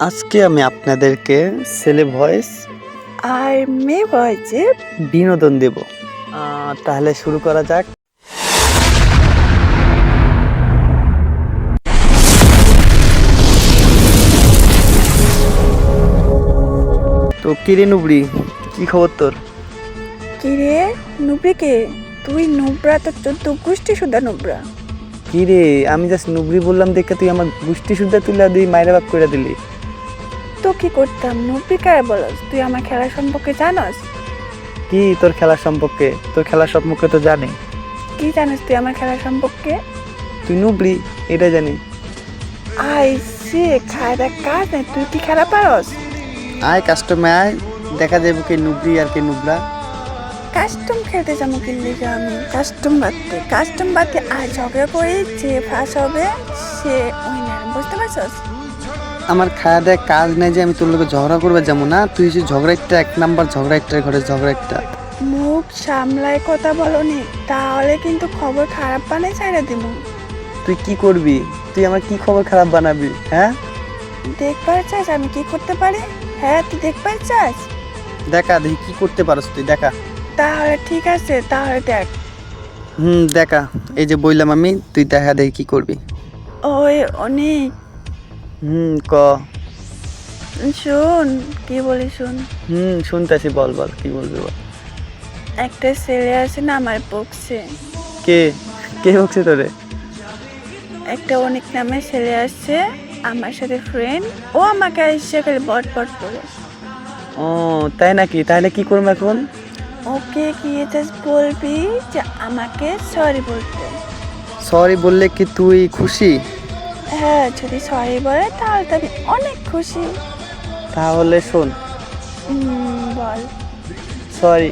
আজকে আমি আপনাদেরকে ছেলে ভয়েস আর মেয়ে ভয়েসে বিনোদন দেব। তাহলে শুরু করা যাক। তো কিরে নুবড়ি কি খবর তোর? কিরে নুবরিকে তুই নুবরা তো চোদ্দ গোষ্ঠী সুদ্ধা নুবরা কিরে আমি জাস্ট নুবড়ি বললাম দেখে তুই আমার গোষ্ঠী সুদ্ধা তুলে দিই মায়েরা বাপ করে দিলি। তো কি করতাম? নুবরিকার বলস? তুই আমার খেলা সম্পর্কে জানস? কি তোর খেলার সম্পর্কে? তোর খেলার সম্পর্কে তো জানি। কি জানিস তুই আমার খেলা সম্পর্কে? তুই নুবড়ি এটা জানি। আই সে খায়দা কাজ নেই। তুই কি খেলা পারস? আয় কাস্টমে আয়। দেখা যাবে কে নুবড়ি আর কে নুবরা কাস্টম খেলতে যাব কিনলে আমি? কাস্টম বাদতে কাস্টম বাদতে আর ঝগড়া করে যে ফাঁস হবে সে উইনার বুঝতে পারছস? আমার খাওয়া দেয় কাজ নেই যে আমি তোর লোকে ঝগড়া করবে যেমন না? তুই যে ঝগড়া একটা এক নাম্বার ঝগড়া একটা ঘরে ঝগড়া একটা মুখ সামলায় কথা বলনি তাহলে কিন্তু খবর খারাপ বানাই ছাইড়া দিব তুই কি করবি? তুই আমার কি খবর খারাপ বানাবি হ্যাঁ? দেখবার চাস আমি কি করতে পারি? হ্যাঁ তুই দেখবার চাস। দেখা দেখি কি করতে পারস তুই দেখা। তাহলে ঠিক আছে তাহলে দেখ। হুম দেখা। এই যে বললাম আমি তুই দেখা দেখি কি করবি। ওই অনেক হুম ক। শোন কি বলি শোন? হুম শুনতেছি বল বল কি বলবি বল? একটা ছেলে আছে না আমার বকছে কে? কে বকছে তোরে? একটা অনেক নামে ছেলে আসছে আমার সাথে ফ্রেন্ড ও আমাকে এসে খালি বট বট করে। ও তাই নাকি? তাহলে কি করব এখন? ওকে কি জাস্ট বলবি যে আমাকে সরি বলতে। সরি বললে কি তুই খুশি? হ্যাঁ যদি সরি বলে তাহলে তো আমি অনেক খুশি। তাহলে শোন। বল। সরি।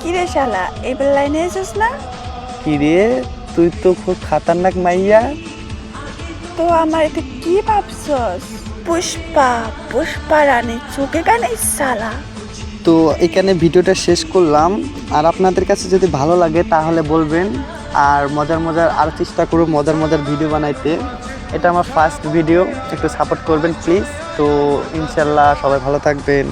কি রে শালা এবার লাইনে এসেছিস না? কি রে তুই তো খুব খাতারনাক মাইয়া। তো আমার এটা কি ভাবছস? পুষ্পা পুষ্পা রানী চোখে কানে শালা। তো এখানে ভিডিওটা শেষ করলাম। আর আপনাদের কাছে যদি ভালো লাগে তাহলে বলবেন। আর মজার মজার আরও চেষ্টা করব মজার মজার ভিডিও বানাইতে। এটা আমার ফার্স্ট ভিডিও একটু সাপোর্ট করবেন প্লিজ তো ইনশাল্লাহ সবাই ভালো থাকবেন।